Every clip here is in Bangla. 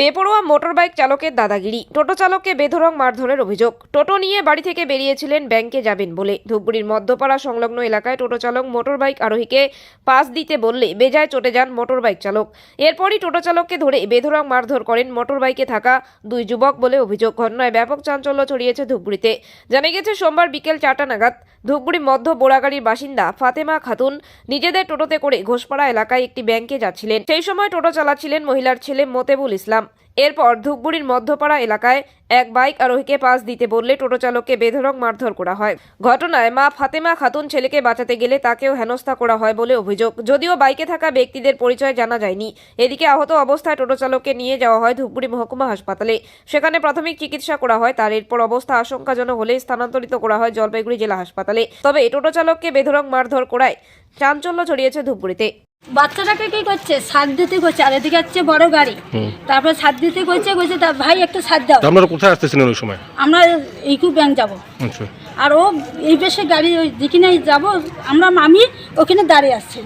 বেপরোয়া মোটরবাইক চালকের দাদাগিরি। টোটো চালককে বেধরং মারধরের অভিযোগ। টোটো নিয়ে বাড়ি থেকে বেরিয়েছিলেন ব্যাংকে যাবেন বলে। ধূপগুড়ির মধ্যপাড়া সংলগ্ন এলাকায় টোটো চালক মোটরবাইক আরোহীকে পাস দিতে বললে বেজায় চটে যান মোটরবাইক চালক। এরপরই টোটো চালককে ধরে বেধরং মারধর করেন মোটরবাইকে থাকা দুই যুবক বলে অভিযোগ। ঘটনায় ব্যাপক চাঞ্চল্য ছড়িয়েছে ধূপগুড়িতে। জানা গেছে, সোমবার বিকেল চারটা নাগাদ ধূপগুড়ি মধ্য বোড়াগাড়ির বাসিন্দা ফাতেমা খাতুন নিজেদের টোটোতে করে ঘোষপাড়া এলাকায় একটি ব্যাংকে যাচ্ছিলেন। সেই সময় টোটো চালাচ্ছিলেন মহিলার ছেলে মোতেবুল ইসলাম। এরপর ধূপগুড়ির মধ্যপাড়া এলাকায় এক বাইক আরোহীকে পাস দিতে বললে টোটো চালককে বেধড়ক মারধর করা হয়। ঘটনায় মা ফাতেমা খাতুন ছেলেকে বাঁচাতে গেলে তাকেও হেনস্থা করা হয় বলে অভিযোগ। যদিও বাইকে থাকা ব্যক্তিদের পরিচয় জানা যায়নি। এদিকে আহত অবস্থায় টোটো চালককে নিয়ে যাওয়া হয় ধূপগুড়ি মহকুমা হাসপাতালে। সেখানে প্রাথমিক চিকিৎসা করা হয়। তার এরপর অবস্থা আশঙ্কাজনক হলে স্থানান্তরিত করা হয় জলপাইগুড়ি জেলা হাসপাতালে। তবে টোটো চালককে বেধড়ক মারধর করায় চাঞ্চল্য ছড়িয়েছে ধূপগুড়িতে। বাচ্চাটাকে কি করছে? সাত দিতে করছে। আর এদিকে হচ্ছে বড় গাড়ি। তারপর সাত দিতে করছে কইছে তা ভাই একটু সাত দাও। আপনারা কোথায় আসতেছিলেন ওই সময়? আমরা ইকু ব্যাংক যাব। আচ্ছা। আর ও এই পাশে গাড়ি ওই দিকে নাই যাব আমরা মামি ওখানে দাঁড়িয়ে আসছে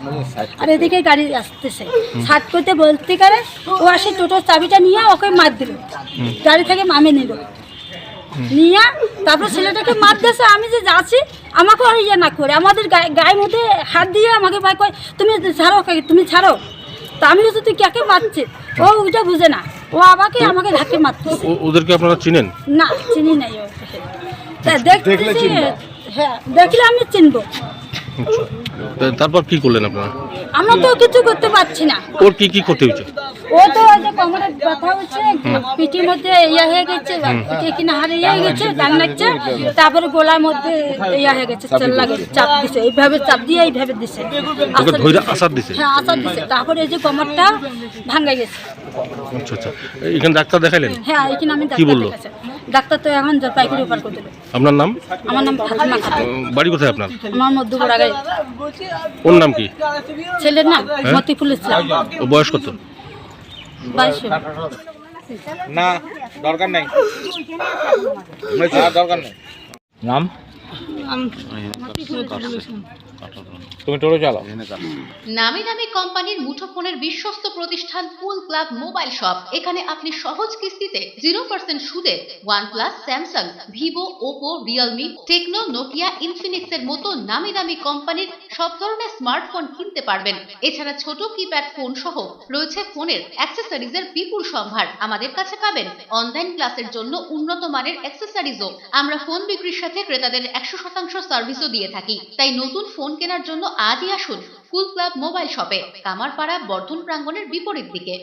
আর এদিকে গাড়ি আসতেছে। সাত করতে বলতে পারে ও আসে টোটোর চাবিটা নিয়ে ওকে মার দিল গাড়ি থেকে মামি নিল। নিয়ে তারপর ছেলেটাকে মার দিয়েছে আমি যে যাচ্ছি আমাকে আর ইয়ে না করে। আমাদের গায়ে গায়ের মধ্যে হাত দিয়ে আমাকে ভাই কয় তুমি ছাড়ো তুমি ছাড়ো। তা আমি বলছি তুই কাকে মারছিস? ও ওইটা বুঝে না। ও আমাকে আমাকে ধাক্কে মারতেছে। ও- ওদেরকে আপনারা চিনেন? না চিনি নাই দেখতেছি হ্যাঁ দেখলে আমি চিনবো। আচ্ছা। তারপর কি করলেন আপনারা? আমরা তো কিছু করতে পারছি না। ওর কি কি করতে হয়েছে? ও তো যে কোমরে ব্যথা হচ্ছে পিঠির মধ্যে ইয়া হয়ে গেছে পিঠে কিনা হারে ইয়ে হয়ে গেছে দান লাগছে তারপরে গোলার মধ্যে ইয়া হয়ে গেছে চাল লাগে চাপ দিছে এইভাবে চাপ দিয়ে এইভাবে দিছে। ওকে আসার দিছে। হ্যাঁ আসার দিছে। তারপরে এই যে কোমরটা ভাঙা গেছে। আচ্ছা আচ্ছা। এখানে ডাক্তার দেখাইলেন? হ্যাঁ এখানে আমি কি ডাক্তার বলল? ডাক্তার তো এখন জলপাইগুড়ি উপার করে আপনার নাম? আমার নাম ফাতিমা খাতুন। উম, বাড়ি কোথায় আপনার? আমার মধ্যে বড় ওর নাম কি? ছেলের নাম হ্যাঁ? মতিফুল ইসলাম। বয়স কত? না দরকার নেই। দরকার নেই। নাম? তুমি টোটো চালাও? নামি দামি কোম্পানির মুঠোফোনের বিশ্বস্ত প্রতিষ্ঠান কুল ক্লাব মোবাইল শপ। এখানে আপনি সহজ কিস্তিতে জিরো পার্সেন্ট সুদে OnePlus Samsung Vivo Oppo Realme Tecno Nokia Infinix এর মতো নামি দামি কোম্পানির সব ধরনের স্মার্টফোন কিনতে পারবেন। এছাড়া ছোট কিপ্যাড ফোন সহ রয়েছে ফোনের অ্যাক্সেসরিজ এর বিপুল সম্ভার। আমাদের কাছে পাবেন অনলাইন ক্লাসের জন্য উন্নত মানের অ্যাক্সেসরিজও আমরা ফোন বিক্রির সাথে ক্রেতাদের একশো শতাংশ সার্ভিসও দিয়ে থাকি। তাই নতুন ফোন কেনার জন্য আজই আসুন কুল ক্লাব মোবাইল শপে কামারপাড়া, বর্ধন প্রাঙ্গনের বিপরীত দিকে।